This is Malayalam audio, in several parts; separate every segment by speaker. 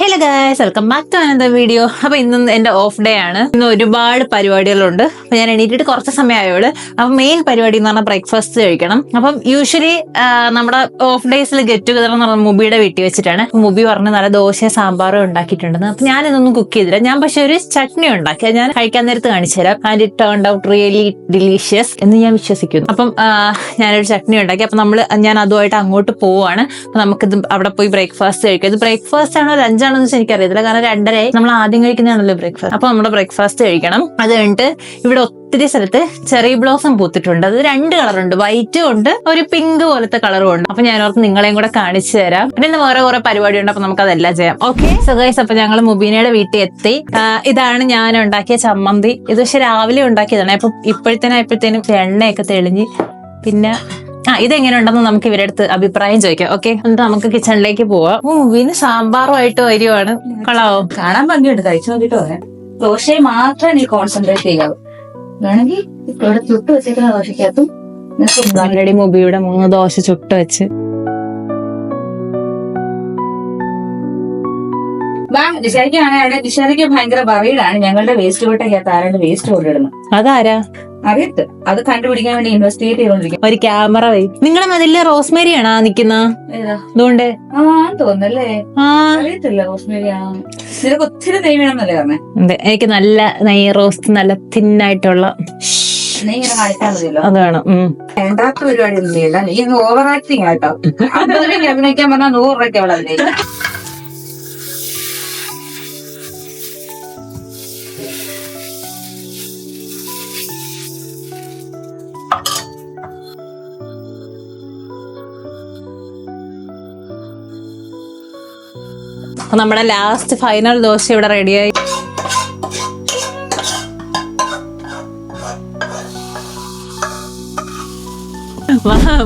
Speaker 1: Hey, guys welcome back to Anantha video അപ്പൊ ഇന്ന് എന്റെ ഓഫ് ഡേ ആണ്. ഇന്ന് ഒരുപാട് പരിപാടികളുണ്ട്. അപ്പൊ ഞാൻ എണീറ്റിട്ട് കുറച്ച് സമയമായോട് അപ്പൊ മെയിൻ പരിപാടി എന്ന് പറഞ്ഞാൽ ബ്രേക്ക്ഫാസ്റ്റ് കഴിക്കണം. അപ്പം യൂഷ്വലി നമ്മുടെ ഓഫ് ഡേയ്സിൽ ഗെറ്റ് ടുഗദർ എന്ന് പറഞ്ഞാൽ മുബിയുടെ വീട്ടിൽ വെച്ചിട്ടാണ്. മുബി പറഞ്ഞ് നല്ല ദോശ സാമ്പാറും ഉണ്ടാക്കിയിട്ടുണ്ടെന്ന്. അപ്പൊ ഞാൻ ഇതൊന്നും കുക്ക് ചെയ്തില്ല. ഞാൻ പക്ഷെ ഒരു ചട്നി ഉണ്ടാക്കി. ഞാൻ കഴിക്കാൻ നേരത്ത് കാണിച്ചു തരാം. And it turn out really delicious എന്ന് ഞാൻ വിശ്വസിക്കുന്നു. അപ്പം ഞാനൊരു ചട്നി ഉണ്ടാക്കി. അപ്പൊ നമ്മൾ ഞാൻ അതുമായിട്ട് അങ്ങോട്ട് പോവാണ്. അപ്പൊ നമുക്കിത് അവിടെ പോയി ബ്രേക്ക്ഫാസ്റ്റ് കഴിക്കാം. ഇത് ബ്രേക്ക്ഫാസ്റ്റ് ആണോ ലഞ്ച് വെച്ചാൽ എനിക്കറിയത്തില്ല. കാരണം രണ്ടരയായി നമ്മൾ ആദ്യം കഴിക്കുന്നതാണല്ലോ ബ്രേക്ക്ഫാസ്റ്റ് അപ്പൊ നമ്മുടെ ബ്രേക്ക്ഫാസ്റ്റ് കഴിക്കണം. അത് കഴിഞ്ഞിട്ട് ഇവിടെ ഒത്തിരി സ്ഥലത്ത് ചെറി ബ്ലോസം പൂത്തിട്ടുണ്ട്. അത് രണ്ട് കളറുണ്ട് വൈറ്റും ഉണ്ട് ഒരു പിങ്ക് പോലത്തെ കളറും ഉണ്ട്. അപ്പൊ ഞാൻ ഓർത്ത് നിങ്ങളെയും കൂടെ കാണിച്ചു തരാം. പിന്നെ ഇന്ന് വേറെ കുറെ പരിപാടി ഉണ്ട് അപ്പൊ നമുക്ക് അതെല്ലാം ചെയ്യാം. ഓക്കെ സോ ഗൈസ് അപ്പൊ ഞങ്ങൾ മുബീനയുടെ വീട്ടിൽ എത്തി. ഇതാണ് ഞാൻ ഉണ്ടാക്കിയ ചമ്മന്തി. ഇത് പക്ഷെ രാവിലെ ഉണ്ടാക്കിയതാണ്. അപ്പൊ ഇപ്പോഴത്തേനും ഇപ്പോഴത്തേനും എണ്ണയൊക്കെ തെളിഞ്ഞ് പിന്നെ ആ ഇതെങ്ങനെ ഉണ്ടെന്ന് നമുക്ക് ഇവരുടെ അടുത്ത് അഭിപ്രായം ചോദിക്കാം. ഓക്കെ എന്നിട്ട് നമുക്ക് കിച്ചണിലേക്ക് പോവാം. ഓ മുബീന് സാമ്പാറുമായിട്ട് വരുവാണ്. കൊള്ളാവോ
Speaker 2: കാണാൻ ഭംഗിയുണ്ട്. കഴിച്ചു നോക്കിട്ട് പറയാം ദോശയെ മാത്രമേ നീ കോൺസെൻട്രേറ്റ് ചെയ്യാവൂ വേണമെങ്കിൽ ഇവിടെ ചുട്ട് വെച്ചേക്കുന്ന ദോശക്കകത്തും
Speaker 1: ഓൾറെഡി മുബിയുടെ മൂന്ന് ദോശ ചുട്ട് വെച്ച്.
Speaker 2: വാ ഡിഷാരിക്കാണ് ഡിഷാരിക്ക് ഭയങ്കര ബറീഡാണ് ഞങ്ങളുടെ വേസ്റ്റ് കൊട്ടയ്ക്കകത്ത് ആരാണ്ട് വേസ്റ്റ് കൊണ്ടിടുന്നത്
Speaker 1: അതാരാ?
Speaker 2: അറിയത്ത്. അത് കണ്ടുപിടിക്കാൻ വേണ്ടി ഇൻവെസ്റ്റിഗേറ്റ് ചെയ്തോണ്ടിരിക്കും
Speaker 1: ഒരു ക്യാമറ വൈ. നിങ്ങളെ മതിൽ റോസ്മേരി ആണോ നിക്കുന്ന അതുകൊണ്ട്
Speaker 2: ആ തോന്നല്ലേ അറിയത്തില്ല റോസ്മേരി ആ നിനക്ക് ഒത്തിരി നെയ് വേണമെന്നല്ലേ പറഞ്ഞേ?
Speaker 1: ഉണ്ട് എനിക്ക് നല്ല നെയ് റോസ്റ്റ് നല്ല തിന്നായിട്ടുള്ള
Speaker 2: നെയ് ഇങ്ങനെ കാണിച്ചാൽ മതിയല്ലോ.
Speaker 1: അത് വേണം. ഉം.
Speaker 2: വേണ്ടാത്ത പരിപാടി ഒന്നും ചെയ്യണ്ട. നീ ഓവർ ആക്ടിങ് ആട്ടോ. അമ്പത് രൂപയ്ക്ക് അഭിനയിക്കാൻ പറഞ്ഞാൽ നൂറ് രൂപയ്ക്ക് അവൾ അഭിനയിക്കും.
Speaker 1: അപ്പൊ നമ്മുടെ ലാസ്റ്റ് ഫൈനൽ ദോശ ഇവിടെ റെഡിയായി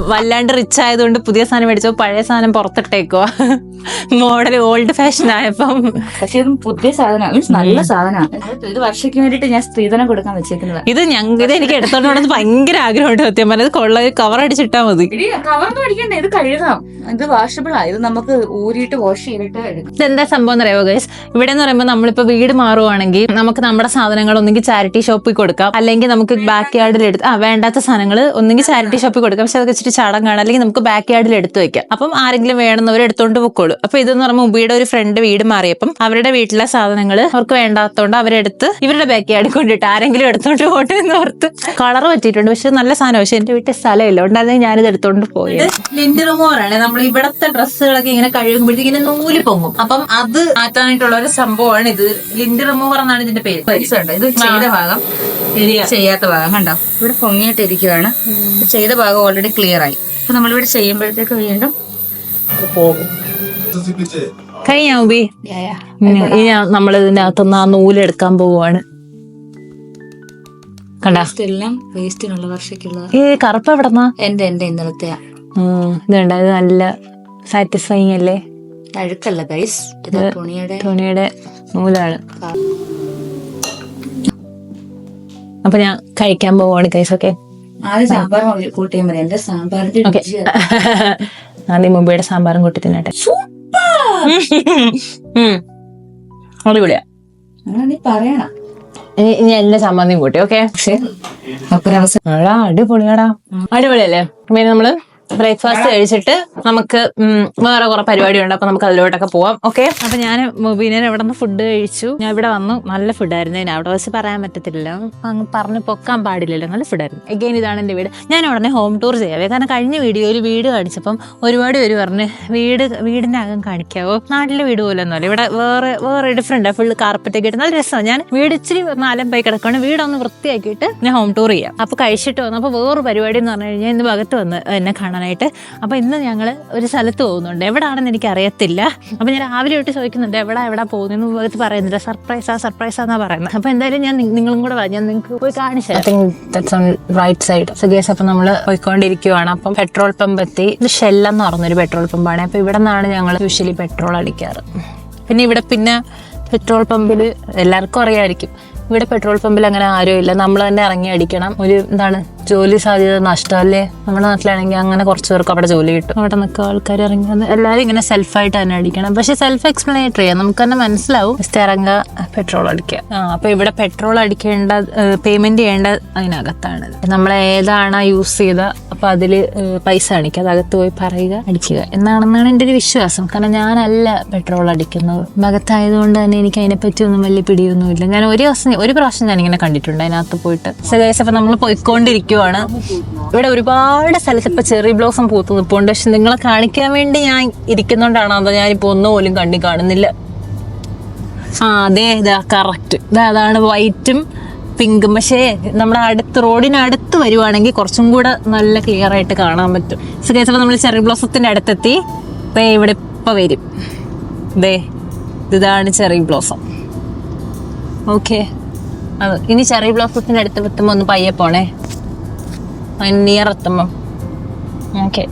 Speaker 1: വല്ലാണ്ട് റിച്ച് ആയതുകൊണ്ട് പുതിയ സാധനം മേടിച്ചോ പഴയ സാധനം പുറത്തിട്ടേക്കോ മോഡൽ ഓൾഡ് ഫാഷൻ ആയപ്പം.
Speaker 2: പക്ഷെ ഇതും പുതിയ സാധനമാണ്. മീൻസ് നല്ല സാധനമാണ്. ഇത് വർഷയ്ക്ക് വേണ്ടിട്ട് ഞാൻ സ്ത്രീധനം കൊടുക്കാൻ വെച്ചേക്കുന്നത്.
Speaker 1: ഇത് ഞങ്ങൾ എനിക്ക് എടുത്തോണ്ട് പോകണമെന്ന് ഭയങ്കര ആഗ്രഹമുണ്ട് സത്യം പറഞ്ഞത് കൊള്ള കവർ അടിച്ചിട്ടാ മതി.
Speaker 2: കവർന്ന് പഠിക്കണ്ടേ ഇത് കഴുകാം. ഇത് വാഷബിൾ ആ. ഇത് നമുക്ക് ഊരിയിട്ട് വാഷ് ചെയ്തിട്ട്
Speaker 1: ഇതെന്താ സംഭവം അറിയാവോ ഗൈസ് ഇവിടെ എന്ന് പറയുമ്പോൾ നമ്മളിപ്പോ വീട് മാറുവാണെങ്കിൽ നമുക്ക് നമ്മുടെ സാധനങ്ങൾ ഒന്നെങ്കിൽ ചാരിറ്റി ഷോപ്പിൽ കൊടുക്കാം. അല്ലെങ്കിൽ നമുക്ക് ബാക്ക് യാർഡിൽ എടുത്ത് ആ വേണ്ടാത്ത സാധനങ്ങൾ ഒന്നെങ്കിൽ ചാരിറ്റി ഷോപ്പിൽ കൊടുക്കാം. പക്ഷെ അതൊക്കെ ഇച്ചിരി ചടങ്ങാണ്. അല്ലെങ്കിൽ നമുക്ക് ബാക്ക് യാർഡിൽ എടുത്ത് വെക്കാം. അപ്പം ആരെങ്കിലും വേണമെന്നവർ എടുത്തോണ്ട് പൊക്കോളൂ. അപ്പൊ ഇതെന്ന് പറയുമ്പോൾ ഉബിയുടെ ഒരു ഫ്രണ്ട് വീട് മാറിയപ്പം അവരുടെ വീട്ടിലെ സാധനങ്ങൾ അവർക്ക് വേണ്ടാത്തോണ്ട് അവരെടുത്ത് ഇവരുടെ ബാക്ക് യാർഡിൽ കൊണ്ടിട്ട് ആരെങ്കിലും എടുത്തോണ്ട് പോട്ടെ എന്ന് ഓർത്ത് കളർ പറ്റിയിട്ടുണ്ട്. പക്ഷെ നല്ല സാധനം. പക്ഷെ എന്റെ വീട്ടിൽ സ്ഥലമില്ല. ഉണ്ടായിരുന്നെങ്കിൽ ഞാനിത് എടുത്തോണ്ട് പോയി ലിൻഡ് റിമൂവറാണ് നമ്മൾ ഇവിടത്തെ ഡ്രസ്സുകളൊക്കെ ഇങ്ങനെ കഴുകുമ്പോഴത്തേക്ക് ഇങ്ങനെ നൂൽ പൊങ്ങും. അപ്പം അത് മാറ്റാനായിട്ടുള്ള ഒരു സംഭവമാണ് ഇത്. ലിൻഡ് റിമൂവർ എന്നാണ് ഇതിന്റെ പേര്.
Speaker 2: പരിസരമുണ്ട് ഇത് ചെയ്ത ഭാഗം
Speaker 1: ശരിയാ
Speaker 2: ചെയ്യാത്ത ഭാഗം കണ്ടോ? ഇവിടെ പൊങ്ങിയിട്ടിരിക്കുകയാണ് ഇത് ചെയ്ത ഭാഗം ഓൾറെഡി ക്ലിയർ ആയി. അപ്പൊ നമ്മളിവിടെ ചെയ്യുമ്പോഴത്തേക്ക് വീണ്ടും പോകും.
Speaker 1: കഴിഞ്ഞ ഉബി ഇനി നമ്മൾ ഇതിനകത്തുനിന്ന് ആ നൂൽ എടുക്കാൻ പോവുകയാണ്
Speaker 2: വേസ്റ്റിനുള്ള
Speaker 1: ഈ കറുപ്പ് എവിടെന്നാ?
Speaker 2: എന്റെ എന്റെ ഇന്നലത്തെ.
Speaker 1: ഇതുണ്ട് ഇത് നല്ല സാറ്റിസ്ഫൈങ് അല്ലേ?
Speaker 2: അഴുക്കല്ല ഗൈസ് ഇത് തുണിയുടെ
Speaker 1: തുണിയുടെ നൂലാണ്. അപ്പൊ ഞാൻ കഴിക്കാൻ പോവാണ് കൈസ് ഓക്കെ
Speaker 2: ആദ്യം സാമ്പാർ കൂട്ടിയാൽ മതി. എന്റെ സാമ്പാറിന്റെ
Speaker 1: ആദ്യം മുമ്പയുടെ സാമ്പാറും കൂട്ടി തിന്നട്ടെ. അടിപൊളിയാ.
Speaker 2: അങ്ങനെ പറയണം.
Speaker 1: ഇനി എന്റെ ചമ്മന്തിയും കൂട്ടി ഓക്കെ
Speaker 2: പക്ഷെ
Speaker 1: അടിപൊളിയാടാ അടിപൊളിയല്ലേ? പിന്നെ നമ്മൾ? ബ്രേക്ക്ഫാസ്റ്റ് കഴിച്ചിട്ട് നമുക്ക് വേറെ കുറെ പരിപാടി ഉണ്ട് അപ്പൊ നമുക്ക് അതിലോട്ടൊക്കെ പോവാം. ഓക്കെ അപ്പൊ ഞാൻ മുബീനെ ഇവിടെ നിന്ന് ഫുഡ് കഴിച്ചു. ഞാൻ ഇവിടെ വന്നു. നല്ല ഫുഡായിരുന്നു ഞാൻ അവിടെ വെച്ച് പറയാൻ പറ്റത്തില്ല അങ്ങ് പറഞ്ഞ് പൊക്കാൻ പാടില്ലല്ലോ. നല്ല ഫുഡായിരുന്നു എഗെയിൻ ഇതാണ് എന്റെ വീട്. ഞാൻ ഉടനെ ഹോം ടൂർ ചെയ്യാവേ. കാരണം കഴിഞ്ഞ വീഡിയോയിൽ വീട് കാണിച്ചപ്പം ഒരുപാട് പേര് പറഞ്ഞ് വീട് വീടിന്റെ അകം കാണിക്കാവോ? നാട്ടിലെ വീട് പോലെ ഒന്നുമല്ല ഇവിടെ വേറെ വേറെ ഡിഫറെന്റ് ഫുള്ള് കാർപ്പറ്റൊക്കെ ഇട്ട് നല്ല രസമാണ്. ഞാൻ വീട് ഇച്ചിരി നാലം പോയി കിടക്കുകയാണ് വീടൊന്ന് വൃത്തിയാക്കിയിട്ട് ഞാൻ ഹോം ടൂർ ചെയ്യാം. അപ്പൊ കഴിച്ചിട്ട് വന്നു. അപ്പൊ വേറെ പരിപാടി എന്ന് പറഞ്ഞു കഴിഞ്ഞാൽ ഇന്ന് ഭാഗത്ത് വന്ന് എന്നെ കാണാനായിട്ട്. അപ്പോൾ ഇന്ന് ഞങ്ങൾ ഒരു സ്ഥലത്ത് പോകുന്നുണ്ട്. എവിടാണെന്ന് എനിക്ക് അറിയത്തില്ല അപ്പോൾ ഞാൻ രാവിലെ തൊട്ട് ചോദിക്കുന്നുണ്ട് എവിടെ എവിടെ പോകുന്നു? ഭാഗത്ത് പറയുന്നില്ല സർപ്രൈസാ സർപ്രൈസാന്നാ പറയുന്നത് അപ്പോൾ എന്തായാലും ഞാൻ നിങ്ങളും കൂടെ വാ ഞാൻ നിങ്ങൾക്ക് പോയി കാണിച്ചു റൈറ്റ് സൈഡ് സുഗേസ് അപ്പം നമ്മൾ പോയിക്കൊണ്ടിരിക്കുവാണ്. അപ്പം പെട്രോൾ പമ്പ് എത്തി. ഇത് ഷെല്ലെന്ന് പറഞ്ഞൊരു പെട്രോൾ പമ്പാണ്. അപ്പോൾ ഇവിടെ നിന്നാണ് ഞങ്ങൾ യൂഷ്വലി പെട്രോൾ അടിക്കാറ്. പിന്നെ ഇവിടെ പിന്നെ പെട്രോൾ പമ്പിൽ എല്ലാവർക്കും അറിയാമായിരിക്കും. ഇവിടെ പെട്രോൾ പമ്പിൽ അങ്ങനെ ആരും ഇല്ല നമ്മൾ തന്നെ ഇറങ്ങി അടിക്കണം. ഒരു എന്താണ് ജോലി സാധ്യത നഷ്ടമല്ലേ? നമ്മുടെ നാട്ടിലാണെങ്കിൽ അങ്ങനെ കുറച്ച് പേർക്ക് അവിടെ ജോലി കിട്ടും. അവിടെ നിൽക്കുക ആൾക്കാർ ഇറങ്ങി വന്ന് എല്ലാവരും ഇങ്ങനെ സെൽഫായിട്ട് തന്നെ അടിക്കണം പക്ഷെ സെൽഫ് എക്സ്പ്ലനേറ്റർ ചെയ്യാം. നമുക്ക് തന്നെ മനസ്സിലാവും. ഇറങ്ങുക പെട്രോൾ അടിക്കുക. ആ അപ്പൊ ഇവിടെ പെട്രോൾ അടിക്കേണ്ട പേയ്മെന്റ് ചെയ്യേണ്ട അതിനകത്താണ്. നമ്മൾ ഏതാണ് യൂസ് ചെയ്ത അപ്പൊ അതിൽ പൈസ അടിക്കുക. അത് അകത്ത് പോയി പറയുക അടിക്കുക. എന്നാണെന്നാണ് എന്റെ ഒരു വിശ്വാസം. കാരണം ഞാനല്ല പെട്രോൾ അടിക്കുന്നത്. മകത്തായതുകൊണ്ട് തന്നെ എനിക്ക് അതിനെപ്പറ്റി ഒന്നും വലിയ പിടിയൊന്നുമില്ല. ഞാൻ ഒരു ദിവസം ഒരു പ്രാവശ്യം ഞാൻ ഇങ്ങനെ കണ്ടിട്ടുണ്ട് അതിനകത്ത് പോയിട്ട്. സഗൈസ് അപ്പൊ നമ്മൾ പോയിക്കൊണ്ടിരിക്കുവാണ് ഇവിടെ ഒരുപാട് സ്ഥലത്ത് ഇപ്പൊ ചെറി ബ്ലോസം പൂത്ത് നിൽപ്പുണ്ട് പക്ഷെ നിങ്ങളെ കാണിക്കാൻ വേണ്ടി ഞാൻ ഇരിക്കുന്നോണ്ടാണോ? അതോ ഞാനിപ്പോ ഒന്നും പോലും കണ്ടി കാണുന്നില്ല. ആ അതെ ഇതാ കറക്റ്റ് ഇതാ അതാണ് വൈറ്റും പിങ്കും പക്ഷേ നമ്മുടെ അടുത്ത് റോഡിനടുത്ത് വരുവാണെങ്കിൽ കുറച്ചും കൂടെ നല്ല ക്ലിയർ ആയിട്ട് കാണാൻ പറ്റും. സുഖേസപ്പോൾ നമ്മൾ ചെറി ബ്ലോസത്തിന്റെ അടുത്തെത്തി. ദേ ഇവിടെ ഇപ്പൊ വരും. ദേ ഇതാണ് ചെറി ബ്ലോസം ഓക്കെ ഇനി ചെറി ബ്ലോസത്തിന്റെ അടുത്ത് എത്തുമ്പോൾ ഒന്ന് പയ്യെ പോണേ. നിയർ എത്തുമ്പം ഓക്കെ.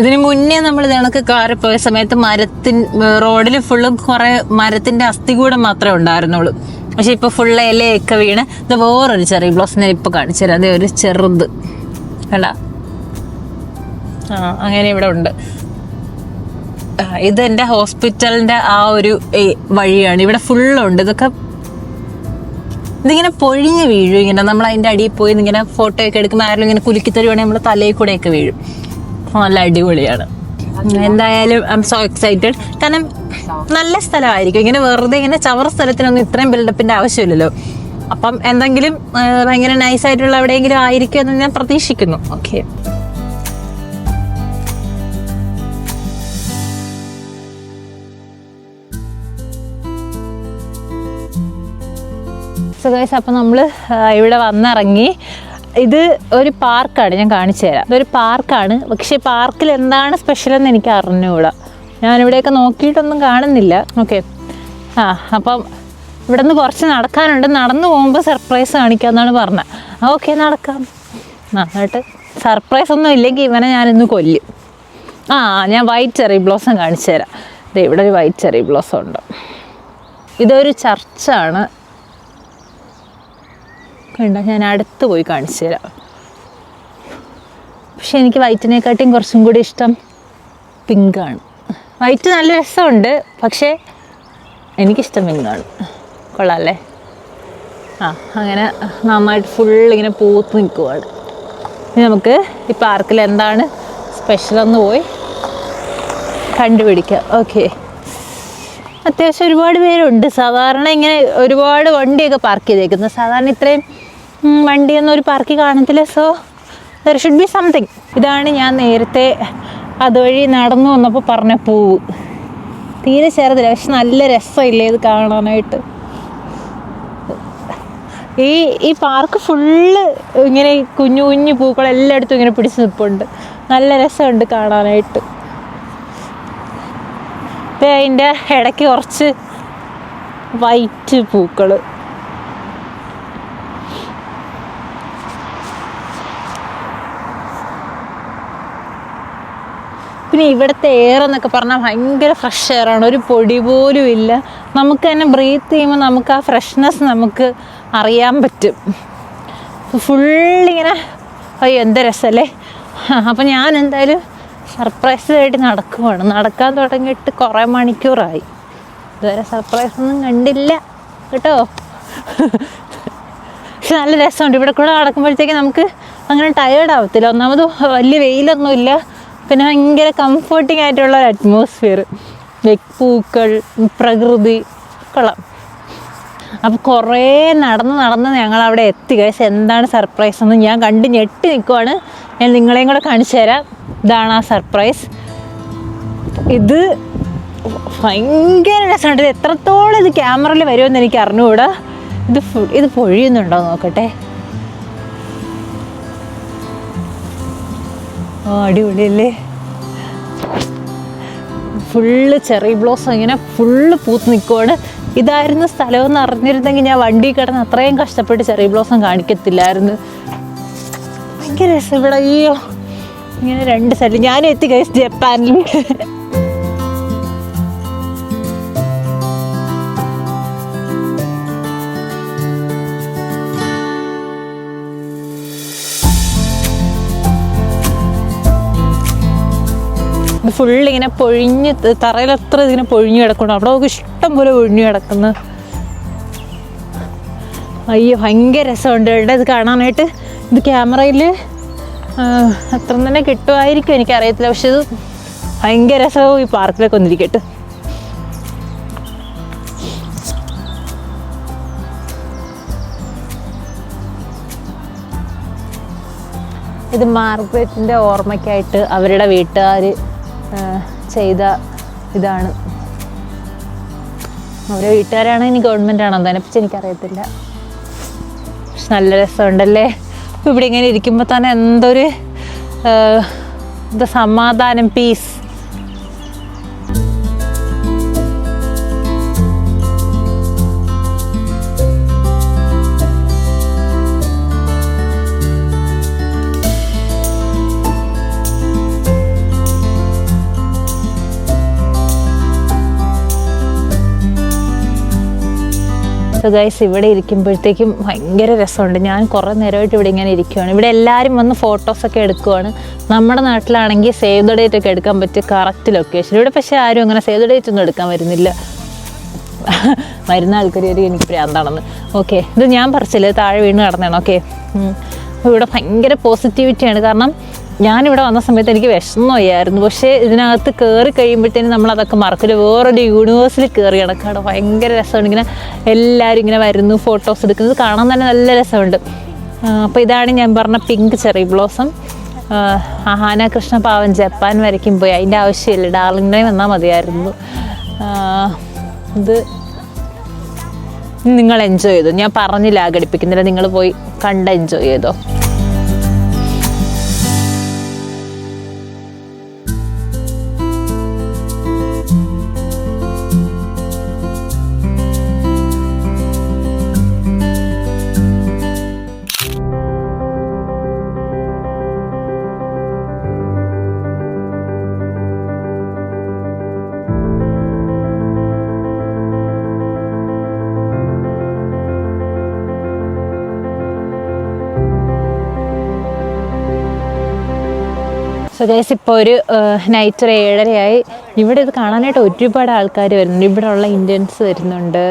Speaker 1: ഇതിന് മുന്നേ നമ്മൾ ഇതണക്ക് കാറി പോയ സമയത്ത് മരത്തിൻ റോഡിൽ ഫുള്ള് കുറെ മരത്തിന്റെ അസ്ഥി അസ്ഥികൂടം മാത്രമേ ഉണ്ടായിരുന്നുള്ളൂ. പക്ഷെ ഇപ്പൊ ഫുള്ള് ഇലയൊക്കെ വീണ് ഇത് വേറൊരു ചെറിയ ബ്ലൗസ് ഞാൻ ഇപ്പൊ കാണിച്ചു തരാം. അതേ ഒരു ചെറുത്. കേടാ ആ അങ്ങനെ ഇവിടെ ഉണ്ട്. ഇത് എന്റെ ഹോസ്പിറ്റലിന്റെ ആ ഒരു വഴിയാണ്. ഇവിടെ ഫുള്ളുണ്ട് ഇതൊക്കെ ഇതിങ്ങനെ പൊഴിഞ്ഞ് വീഴും ഇങ്ങനെ. നമ്മൾ അതിന്റെ അടിയിൽ പോയി ഇങ്ങനെ ഫോട്ടോ ഒക്കെ എടുക്കുമ്പോൾ ആരെങ്കിലും ഇങ്ങനെ കുലുക്കി തരുവാണെങ്കിൽ നമ്മൾ തലയിൽ കൂടെയൊക്കെ വീഴും. നല്ല അടിപൊളിയാണ്. എന്തായാലും ഐ എം സോ എക്സൈറ്റഡ് കാരണം നല്ല സ്ഥലമായിരിക്കും. ഇങ്ങനെ വെറുതെ ഇങ്ങനെ ചവർ സ്ഥലത്തിനൊന്നും ഇത്രയും ബിൽഡപ്പിന്റെ ആവശ്യമില്ലല്ലോ. അപ്പം എന്തെങ്കിലും ഭയങ്കര നൈസായിട്ടുള്ള എവിടെയെങ്കിലും ആയിരിക്കും എന്ന് ഞാൻ പ്രതീക്ഷിക്കുന്നു. ഓക്കെ സോ ഗൈസ് അപ്പോൾ നമ്മൾ ഇവിടെ വന്നിറങ്ങി. ഇത് ഒരു പാർക്കാണ് ഞാൻ കാണിച്ചു തരാം. ഇതൊരു പാർക്കാണ്. പക്ഷേ പാർക്കിൽ എന്താണ് സ്പെഷ്യൽ എന്ന് എനിക്ക് അറിഞ്ഞുകൂടാ. ഞാനിവിടെയൊക്കെ നോക്കിയിട്ടൊന്നും കാണുന്നില്ല. ഓക്കെ ആ അപ്പം ഇവിടെ നിന്ന് കുറച്ച് നടക്കാനുണ്ട്. നടന്നു പോകുമ്പോൾ സർപ്രൈസ് കാണിക്കാമെന്നാണ് പറഞ്ഞത്. ആ ഓക്കെ നടക്കാം. ആ എന്നിട്ട് സർപ്രൈസ് ഒന്നും ഇല്ലെങ്കിൽ ഇവനെ ഞാനിന്ന് കൊല്ലും. ആ ഞാൻ വൈറ്റ് ചെറി ബ്ലോസം കാണിച്ചു തരാം. ഇവിടെ ഒരു വൈറ്റ് ചെറി ബ്ലോസം ഉണ്ട്. ഇതൊരു ചർച്ചാണ് കണ്ട ഞാൻ അടുത്ത് പോയി കാണിച്ചു തരാം. പക്ഷെ എനിക്ക് വൈറ്റിനെക്കാട്ടിയും കുറച്ചും കൂടി ഇഷ്ടം പിങ്കാണ്. വൈറ്റ് നല്ല രസമുണ്ട് പക്ഷേ എനിക്കിഷ്ടം പിങ്കാണ്. കൊള്ളാമല്ലേ ആ അങ്ങനെ നന്നായിട്ട് ഫുൾ ഇങ്ങനെ പൂത്ത് നിൽക്കുവാണ്. ഇനി നമുക്ക് ഈ പാർക്കിൽ എന്താണ് സ്പെഷ്യൽ എന്ന് പോയി കണ്ടുപിടിക്കാം. ഓക്കെ അത്യാവശ്യം ഒരുപാട് പേരുണ്ട്. സാധാരണ ഇങ്ങനെ ഒരുപാട് വണ്ടിയൊക്കെ പാർക്ക് ചെയ്തേക്കുന്നത്. സാധാരണ ഇത്രയും വണ്ടിയൊന്നും ഒരു പാർക്കിൽ കാണത്തില്ല? So there should be something ഇതാണ് ഞാൻ നേരത്തെ അതുവഴി നടന്നു വന്നപ്പോൾ പറഞ്ഞ പൂവ്. തീരെ ചെറുതില്ല പക്ഷെ നല്ല രസമില്ലേ ഇത് കാണാനായിട്ട്? ഈ ഈ പാർക്ക് ഫുള്ള് ഇങ്ങനെ കുഞ്ഞു കുഞ്ഞു പൂക്കൾ എല്ലായിടത്തും ഇങ്ങനെ പിടിച്ച് നിൽപ്പുണ്ട് നല്ല രസമുണ്ട് കാണാനായിട്ട്. ഇപ്പം അതിന്റെ ഇടയ്ക്ക് കുറച്ച് വൈറ്റ് പൂക്കൾ പിന്നെ ഇവിടുത്തെ എയർ എന്നൊക്കെ പറഞ്ഞാൽ ഭയങ്കര ഫ്രഷ് എയറാണ് ഒരു പൊടി പോലും ഇല്ല. നമുക്ക് തന്നെ ബ്രീത്ത് ചെയ്യുമ്പോൾ നമുക്ക് ആ ഫ്രഷ്നെസ് നമുക്ക് അറിയാൻ പറ്റും. ഫുള്ളിങ്ങനെ അയ്യോ എന്ത് രസമല്ലേ അപ്പം ഞാൻ എന്തായാലും സർപ്രൈസ് ആയിട്ട് നടക്കുവാണ്. നടക്കാൻ തുടങ്ങിയിട്ട് കുറേ മണിക്കൂറായി. ഇതുവരെ സർപ്രൈസ് ഒന്നും കണ്ടില്ല. കേട്ടോ? പക്ഷെ നല്ല രസമുണ്ട്. ഇവിടെ കൂടെ നടക്കുമ്പോഴത്തേക്ക് നമുക്ക് അങ്ങനെ ടയേർഡ് ആവത്തില്ല. ഒന്നാമത് വലിയ വെയിലൊന്നുമില്ല. പിന്നെ ഭയങ്കര കംഫർട്ടിംഗ് ആയിട്ടുള്ള ഒരു അറ്റ്മോസ്ഫിയർ പൂക്കൾ പ്രകൃതി കൊള്ളാം. അപ്പോൾ കുറേ നടന്ന് നടന്ന് ഞങ്ങൾ അവിടെ എത്തി. കഴിച്ച് എന്താണ് സർപ്രൈസ് എന്ന് ഞാൻ കണ്ട് ഞെട്ടി നിൽക്കുവാണ് ഞാൻ നിങ്ങളെയും കൂടെ കാണിച്ചു തരാം. ഇതാണ് ആ സർപ്രൈസ് ഇത് ഭയങ്കര രസമുണ്ട് ഇത് എത്രത്തോളം ഇത് ക്യാമറയിൽ വരുമെന്ന് എനിക്ക് അറിഞ്ഞുകൂടാ. ഇത് ഇത് പൊഴിയുന്നുണ്ടോ നോക്കട്ടെ. അടിപൊളിയല്ലേ? ഫുള്ള് ചെറി ബ്ലോസം ഇങ്ങനെ ഫുള്ള് പൂത്ത് നിൽക്കുവാണ് ഇതായിരുന്നു സ്ഥലമെന്ന് അറിഞ്ഞിരുന്നെങ്കിൽ ഞാൻ വണ്ടി കിടന്ന് അത്രയും കഷ്ടപ്പെട്ട് ചെറി ബ്ലോസം കാണിക്കത്തില്ലായിരുന്നു. ഭയങ്കര രസം ഇവിടെ. അയ്യോ. ഇങ്ങനെ രണ്ട് സ്ഥലം ഞാനും എത്തി കഴിച്ച് ജപ്പാനിൽ ഫുള്ള് ഇങ്ങനെ പൊഴിഞ്ഞ് അത്ര ഇതിങ്ങനെ പൊഴിഞ്ഞു കിടക്കണം അവിടെ നമുക്ക് ഇഷ്ടം പോലെ ഒഴിഞ്ഞു കിടക്കുന്നു. അയ്യോ ഭയങ്കര രസമുണ്ട്. ഇവിടെ ഇത് കാണാനായിട്ട്? ഇത് ക്യാമറയിൽ അത്ര തന്നെ കിട്ടുമായിരിക്കും എനിക്കറിയത്തില്ല. പക്ഷെ ഇത് ഭയങ്കര രസവും ഈ പാർക്കിലൊക്കെ വന്നിരിക്കട്ടെ. ഇത് മാർഗ്രറ്റിന്റെ ഓർമ്മയ്ക്കായിട്ട് അവരുടെ വീട്ടുകാർ ചെയ്ത ഇതാണ്. അവരെ വീട്ടുകാരാണോ ഇനി ഗവൺമെന്റ് ആണോ? അതിനെപ്പറ്റി എനിക്കറിയത്തില്ല. പക്ഷെ നല്ല രസമുണ്ടല്ലേ? ഇപ്പം ഇവിടെ ഇങ്ങനെ ഇരിക്കുമ്പോൾ തന്നെ എന്തൊരു സമാധാനം പീസ് സോ ഗൈസ് ഇവിടെ ഇരിക്കുമ്പോഴത്തേക്കും ഭയങ്കര രസമുണ്ട്. ഞാൻ കുറേ നേരമായിട്ട് ഇവിടെ ഇങ്ങനെ ഇരിക്കുവാണ്. ഇവിടെ എല്ലാവരും വന്ന് ഫോട്ടോസൊക്കെ എടുക്കുവാണ്. നമ്മുടെ നാട്ടിലാണെങ്കിൽ സേവ് ദ ഡേറ്റ് ഒക്കെ എടുക്കാൻ പറ്റിയ കറക്റ്റ് ലൊക്കേഷൻ ഇവിടെ പക്ഷേ ആരും അങ്ങനെ സേവ് ദ ഡേറ്റ് ഒന്നും എടുക്കാൻ വരുന്നില്ല. വരുന്ന ആൾക്കാർ ഒരു എനിക്ക് പ്രാന്താണെന്ന്. ഓക്കെ ഇത് ഞാൻ പറിച്ചില്ല? താഴെ വീണ് നടന്നതാണ് ഓക്കെ ഇവിടെ ഭയങ്കര പോസിറ്റിവിറ്റിയാണ് കാരണം ഞാനിവിടെ വന്ന സമയത്ത് എനിക്ക് വിഷമമായിരുന്നു പക്ഷേ ഇതിനകത്ത് കയറി കഴിയുമ്പോഴത്തേനും നമ്മൾ അതൊക്കെ മറക്കില്ല വേറൊരു യൂണിവേഴ്സിൽ കയറി കിടക്കാണ് ഭയങ്കര രസമാണ്. ഇങ്ങനെ എല്ലാവരും ഇങ്ങനെ വരുന്നു ഫോട്ടോസ് എടുക്കുന്നത് കാണാൻ തന്നെ നല്ല രസമുണ്ട്. അപ്പോൾ ഇതാണ് ഞാൻ പറഞ്ഞ pink cherry blossom Ahaana Krishna പാവൻ Japan വരയ്ക്കും പോയി. അതിന്റെ ആവശ്യമില്ല. ഡാർലിംഗിനെ വന്നാൽ മതിയായിരുന്നു. ഇത് നിങ്ങൾ എൻജോയ് ചെയ്തു. ഞാൻ പറഞ്ഞില്ല ആഘടിപ്പിക്കുന്നില്ല. നിങ്ങൾ പോയി കണ്ട് എൻജോയ് ചെയ്തോ? സോ ഇപ്പോൾ ഒരു നൈറ്റ് ഒരു ഏഴരയായി. ഇവിടെ ഇത് കാണാനായിട്ട് ഒരുപാട് ആൾക്കാർ വരുന്നുണ്ട്. ഇവിടെ ഉള്ള ഇന്ത്യൻസ് വരുന്നുണ്ട്.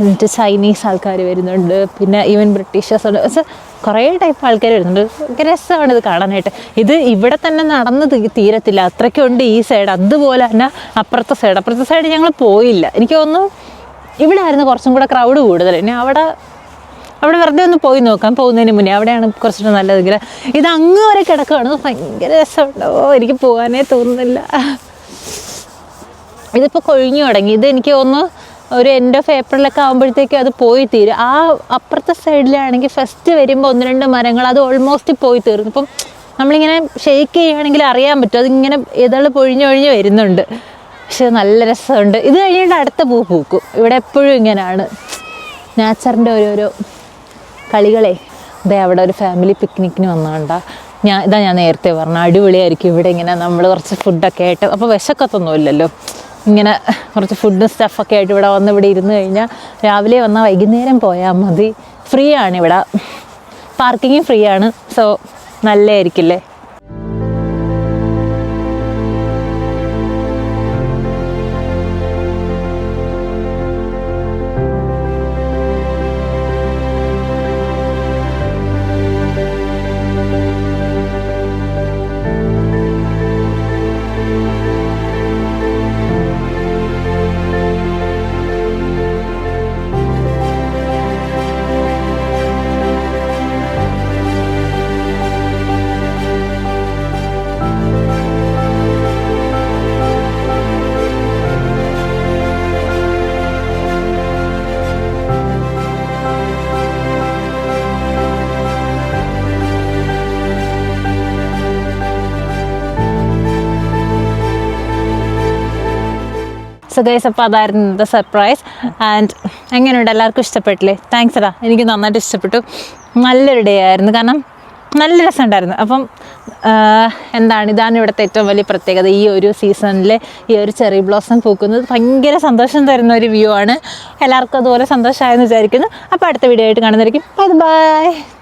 Speaker 1: എന്നിട്ട് ചൈനീസ് ആൾക്കാർ വരുന്നുണ്ട്. പിന്നെ ഈവൻ ബ്രിട്ടീഷേഴ്സ് ഉണ്ട്. കുറേ ടൈപ്പ് ആൾക്കാർ വരുന്നുണ്ട്. രസമാണ് ഇത് കാണാനായിട്ട്. ഇത് ഇവിടെ തന്നെ നടന്ന് തീരത്തില്ല. അത്രയ്ക്കുണ്ട് ഈ സൈഡ് അതുപോലെ തന്നെ അപ്പുറത്തെ സൈഡ് അപ്പുറത്തെ സൈഡ് ഞങ്ങൾ പോയില്ല. എനിക്ക് തോന്നുന്നു ഇവിടെ ആയിരുന്നു കുറച്ചും കൂടെ ക്രൗഡ് കൂടുതൽ ഇനി അവിടെ അവിടെ വെറുതെ ഒന്ന് പോയി നോക്കാം. പോകുന്നതിന് മുന്നേ. അവിടെയാണ് കുറച്ചുകൂടെ നല്ലതെങ്കിൽ ഇത് അങ്ങ് വരെ കിടക്കുകയാണ്. ഭയങ്കര രസമുണ്ടോ. എനിക്ക് പോകാനേ തോന്നുന്നില്ല. ഇതിപ്പോൾ കൊഴിഞ്ഞു തുടങ്ങി. ഇത് എനിക്ക് ഒന്ന് ഒരു എൻഡ് ഓഫ് ഏപ്രിലൊക്കെ ആകുമ്പോഴത്തേക്കും അത് പോയി തീരും. ആ അപ്പുറത്തെ സൈഡിലാണെങ്കിൽ ഫസ്റ്റ് വരുമ്പോൾ ഒന്ന് രണ്ട് മരങ്ങൾ അത് ഓൾമോസ്റ്റ് പോയി തീർന്നു. ഇപ്പം നമ്മളിങ്ങനെ ഷെയ്ക്ക് ചെയ്യുകയാണെങ്കിൽ അറിയാൻ പറ്റും. അതിങ്ങനെ ഇതൾ പൊഴിഞ്ഞ് ഒഴിഞ്ഞ് വരുന്നുണ്ട്. പക്ഷെ നല്ല രസമുണ്ട്. ഇത് കഴിഞ്ഞിട്ട് അടുത്ത പൂ പൂക്കും. ഇവിടെ എപ്പോഴും ഇങ്ങനെയാണ് നാച്ചറിന്റെ ഓരോരോ കളികളെ. അതെ അവിടെ ഒരു ഫാമിലി പിക്നിക്കിന് വന്നോണ്ടാ ഞാൻ ഇതാ ഞാൻ നേരത്തെ പറഞ്ഞ അടിപൊളിയായിരിക്കും ഇവിടെ ഇങ്ങനെ നമ്മൾ കുറച്ച് ഫുഡൊക്കെ ആയിട്ട്. അപ്പോൾ വിശക്കത്തൊന്നുമില്ലല്ലോ ഇങ്ങനെ കുറച്ച് ഫുഡും സ്റ്റഫൊക്കെ ആയിട്ട് ഇവിടെ വന്ന് ഇവിടെ ഇരുന്ന് കഴിഞ്ഞാൽ രാവിലെ വന്നാൽ വൈകുന്നേരം പോയാൽ മതി. ഫ്രീ ആണ് ഇവിടെ. പാർക്കിങ്ങും ഫ്രീ ആണ്. സോ നല്ലതായിരിക്കില്ലേ? സോ ഗൈസ് അപ്പോൾ അതായിരുന്നു ഇന്നത്തെ സർപ്രൈസ് ആൻഡ് എങ്ങനെയുണ്ട്? എല്ലാവർക്കും ഇഷ്ടപ്പെട്ടില്ലേ? താങ്ക്സ് എടാ. എനിക്ക് നന്നായിട്ട് ഇഷ്ടപ്പെട്ടു. നല്ലൊരു ഡേ ആയിരുന്നു. കാരണം നല്ല രസം ഉണ്ടായിരുന്നു അപ്പം എന്താണ്? ഇതാണ് ഇവിടുത്തെ ഏറ്റവും വലിയ പ്രത്യേകത. ഈ ഒരു സീസണിൽ ഈ ഒരു ചെറി ബ്ലോസം പൂക്കുന്നത് ഭയങ്കര സന്തോഷം തരുന്ന ഒരു വ്യൂ ആണ്. എല്ലാവർക്കും അതുപോലെ സന്തോഷമായെന്ന് വിചാരിക്കുന്നു. അപ്പോൾ അടുത്ത വീഡിയോ ആയിട്ട് കാണുന്നതായിരിക്കും. Bye bye